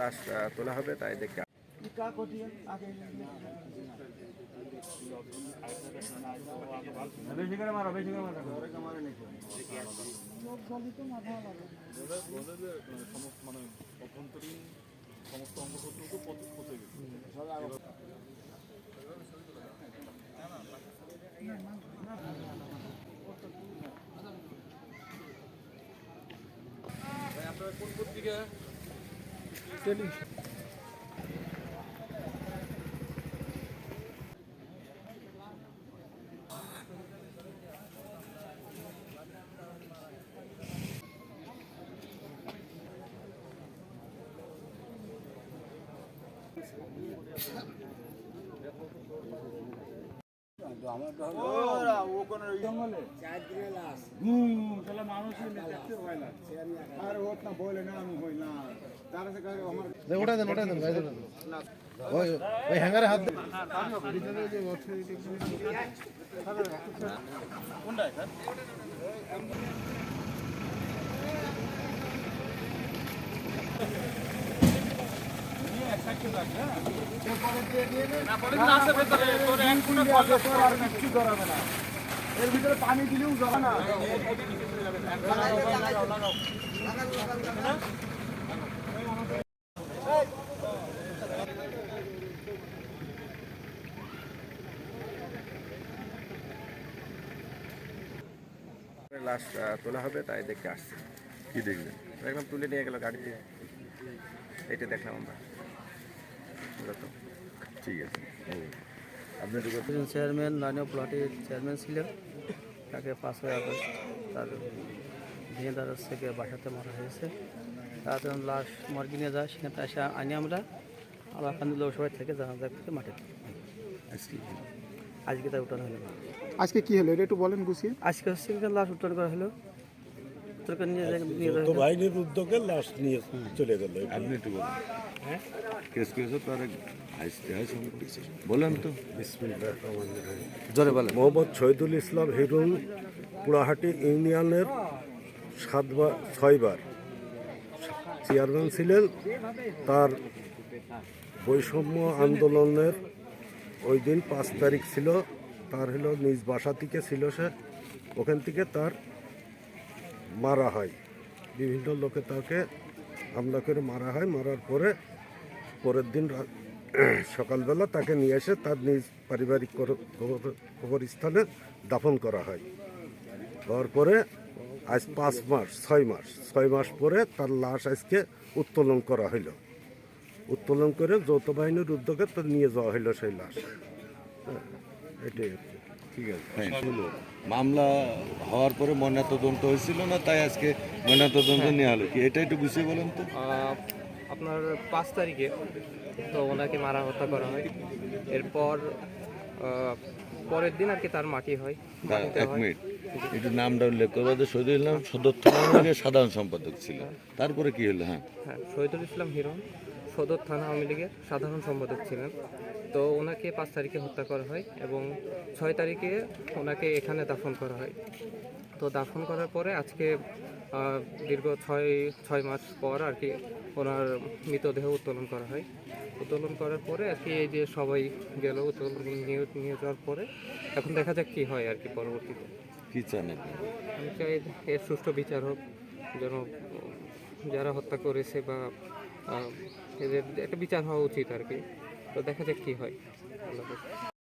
লাশ আহ, তোলা হবে তাই দেখে। বেশি করে মারো বেশি করে মারো ওরা ও কোন জঙ্গলে হুম তাহলে মানুষ দেখতে ভয় লাগছে আর ওট না বলে না আমি হই না। তার কাছে কাছে আমার ওটা দেন ওটা দেন গাইজ দেন। ওই ওই হ্যাঙ্গারে হাত দেন আর কিচ্ছু ধরাবে না এর ভিতরে পানি দিলেও না লাশ তোলা হবে তাই দেখে আসছে। কি দেখলেন? দেখলাম তুলে নিয়ে গেল গাড়িতে এটা দেখলাম আমরা। ঠিক আছে। চেয়ারম্যান নানিয়া প্লটের চেয়ারম্যান ছিলেন। তাকে পাঁচই আগস্ট তার ভেঙে দারাজ থেকে বাসাতে মারা হয়েছে। তার লাশ মর্গে নিয়ে যায়। সেখানে এসে আনি আমরা কান্দি লোকসভায় থেকে জানাজা করে মাঠে। আজকে তার উঠানো হলো। আজকে কি হলো? এটা একটু বলেন গুছিয়ে। আজকে হচ্ছে লাশ উত্তোলন করা হলো। উত্তোলন নিয়ে যাওয়া বাহিনীর উদ্যোগে লাশ নিয়ে চলে গেল। আপনি একটু বলুন। কেস করেছ তার বলেন তো। জোরে বলেন। মোহাম্মদ শহীদুল ইসলাম হিরুন পুরাহাটি ইউনিয়নের সাতবার ছয়বার চেয়ারম্যান ছিলেন। তার বৈষম্য আন্দোলনের ওই দিন পাঁচ তারিখ ছিল। তার হলো নিজ বাসা থেকে ছিল সে। ওখান থেকে তার মারা হয়। বিভিন্ন লোকে তাকে হামলা করে মারা হয়। মারার পরে পরের দিন সকালবেলা তাকে নিয়ে এসে তার নিজ পারিবারিক কবরস্থানে দাফন করা হয়। হওয়ার পরে আজ পাঁচ মাস ছয় মাস ছয় মাস পরে তার লাশ আজকে উত্তোলন করা হইল। উত্তোলন করে যৌথ বাহিনীর উদ্যোগে তার নিয়ে যাওয়া হইল সেই লাশ। হ্যাঁ, এটাই। ঠিক আছে। হ্যাঁ। মামলা হওয়ার পরে ময়নাতদন্ত হয়েছিল না তাই আজকে ময়নাতদন্ত নেওয়া হলো কি? এটা একটু গুছিয়ে বলেন তো। আপনার পাঁচ তারিখে তো ওনাকে মারা হত্যা করা হয়। এরপর পরের দিন আর কি তার মাটি হয় এক হয়। মিনিট। একটু নামটা উল্লেখ করব। যে শহীদুল ইসলাম সদর থানা সাধারণ সম্পাদক ছিল তারপরে কি হলো? হ্যাঁ। হ্যাঁ শহীদুল ইসলাম হিরণ। সদর থানা আওয়ামী লীগের সাধারণ সম্পাদক ছিলেন। তো ওনাকে পাঁচ তারিখে হত্যা করা হয় এবং ছয় তারিখে ওনাকে এখানে দাফন করা হয়। তো দাফন করার পরে আজকে দীর্ঘ ছয় ছয় মাস পর আর কি ওনার মৃতদেহ উত্তোলন করা হয়। উত্তোলন করার পরে আর কি এই যে সবাই গেল উত্তোলন নিয়ে নিয়ে যাওয়ার পরে এখন দেখা যাক কী হয় আর কি পরবর্তীতে। কী চান আমি চাই এর সুষ্ঠু বিচার হোক যেন যারা হত্যা করেছে বা এদের একটা বিচার হওয়া উচিত আর কি তো দেখা যাক কী হয় আল্লাহ।